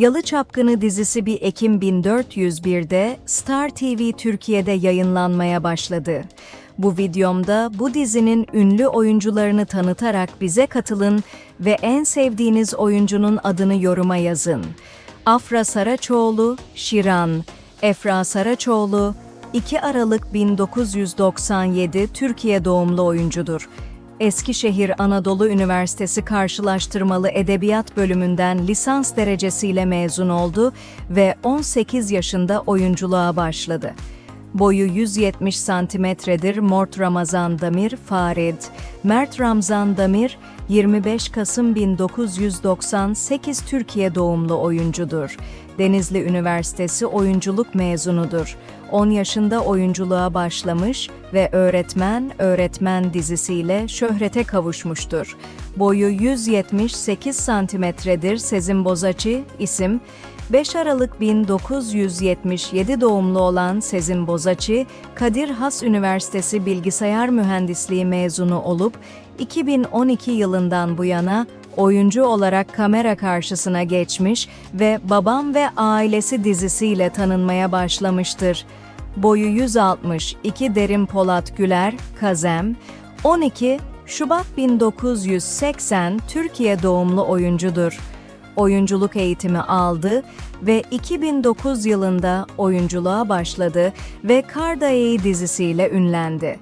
Yalı Çapkını dizisi bir Ekim 1401'de Star TV Türkiye'de yayınlanmaya başladı. Bu videomda bu dizinin ünlü oyuncularını tanıtarak bize katılın ve en sevdiğiniz oyuncunun adını yoruma yazın. Afra Saraçoğlu, Şiran, Efra Saraçoğlu, 2 Aralık 1997 Türkiye doğumlu oyuncudur. Eskişehir Anadolu Üniversitesi Karşılaştırmalı Edebiyat Bölümünden lisans derecesiyle mezun oldu ve 18 yaşında oyunculuğa başladı. Boyu 170 santimetredir Mort Ramazan Damir Farid. Mert Ramzan Damir, 25 Kasım 1998 Türkiye doğumlu oyuncudur. Denizli Üniversitesi oyunculuk mezunudur. 10 yaşında oyunculuğa başlamış ve Öğretmen Öğretmen dizisiyle şöhrete kavuşmuştur. Boyu 178 santimetredir Sezin Bozaçi, isim 5 Aralık 1977 doğumlu olan Sezin Bozaçi, Kadir Has Üniversitesi Bilgisayar Mühendisliği mezunu olup 2012 yılından bu yana oyuncu olarak kamera karşısına geçmiş ve Babam ve Ailesi dizisiyle tanınmaya başlamıştır. Boyu 162 Derin Polat Güler, Kazem, 12 Şubat 1980 Türkiye doğumlu oyuncudur oyunculuk eğitimi aldı ve 2009 yılında oyunculuğa başladı ve Kardaye'yi dizisiyle ünlendi.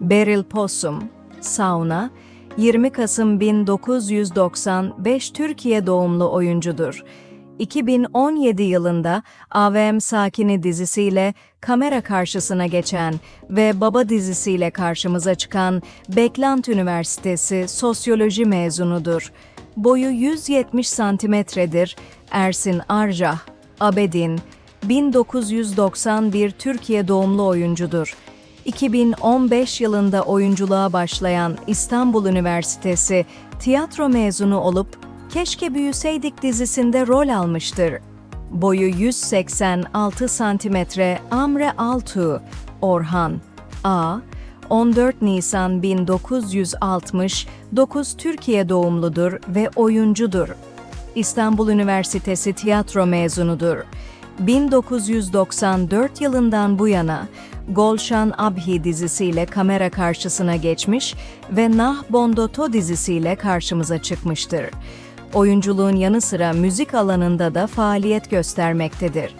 Beryl Possum, Sauna, 20 Kasım 1995 Türkiye doğumlu oyuncudur. 2017 yılında AVM Sakini dizisiyle kamera karşısına geçen ve Baba dizisiyle karşımıza çıkan Beklant Üniversitesi sosyoloji mezunudur. Boyu 170 santimetredir. Ersin Arjah, Abedin, 1991 Türkiye doğumlu oyuncudur. 2015 yılında oyunculuğa başlayan İstanbul Üniversitesi tiyatro mezunu olup Keşke Büyüseydik dizisinde rol almıştır. Boyu 186 santimetre Amre Altu, Orhan, A, 14 Nisan 1969 Türkiye doğumludur ve oyuncudur. İstanbul Üniversitesi tiyatro mezunudur. 1994 yılından bu yana Golşan Abhi dizisiyle kamera karşısına geçmiş ve Nah Bondoto dizisiyle karşımıza çıkmıştır. Oyunculuğun yanı sıra müzik alanında da faaliyet göstermektedir.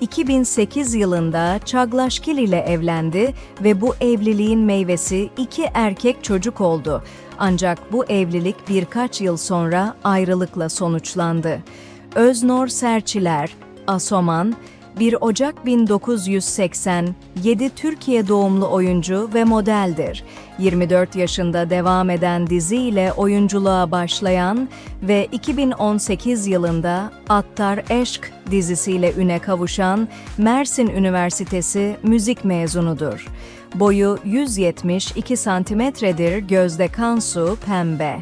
2008 yılında Çaglaşkil ile evlendi ve bu evliliğin meyvesi iki erkek çocuk oldu. Ancak bu evlilik birkaç yıl sonra ayrılıkla sonuçlandı. Öznor Serçiler, Asoman, 1 Ocak 1987 Türkiye doğumlu oyuncu ve modeldir. 24 yaşında devam eden diziyle oyunculuğa başlayan ve 2018 yılında Attar Eşk dizisiyle üne kavuşan Mersin Üniversitesi müzik mezunudur. Boyu 172 santimetredir Gözde Kansu Pembe.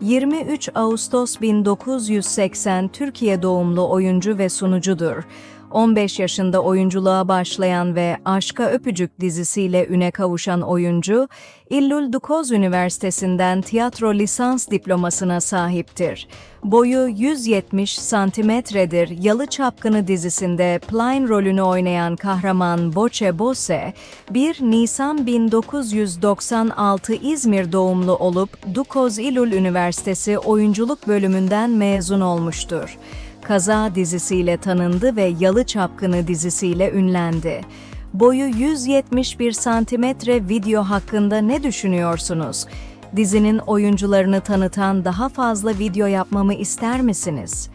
23 Ağustos 1980 Türkiye doğumlu oyuncu ve sunucudur. 15 yaşında oyunculuğa başlayan ve Aşka Öpücük dizisiyle üne kavuşan oyuncu, İllül Dukoz Üniversitesi'nden tiyatro lisans diplomasına sahiptir. Boyu 170 santimetredir Yalı Çapkını dizisinde Plain rolünü oynayan kahraman Boçe Bose, 1 Nisan 1996 İzmir doğumlu olup Dukoz İllül Üniversitesi Oyunculuk Bölümünden mezun olmuştur. Kaza dizisiyle tanındı ve Yalı Çapkını dizisiyle ünlendi. Boyu 171 santimetre video hakkında ne düşünüyorsunuz? Dizinin oyuncularını tanıtan daha fazla video yapmamı ister misiniz?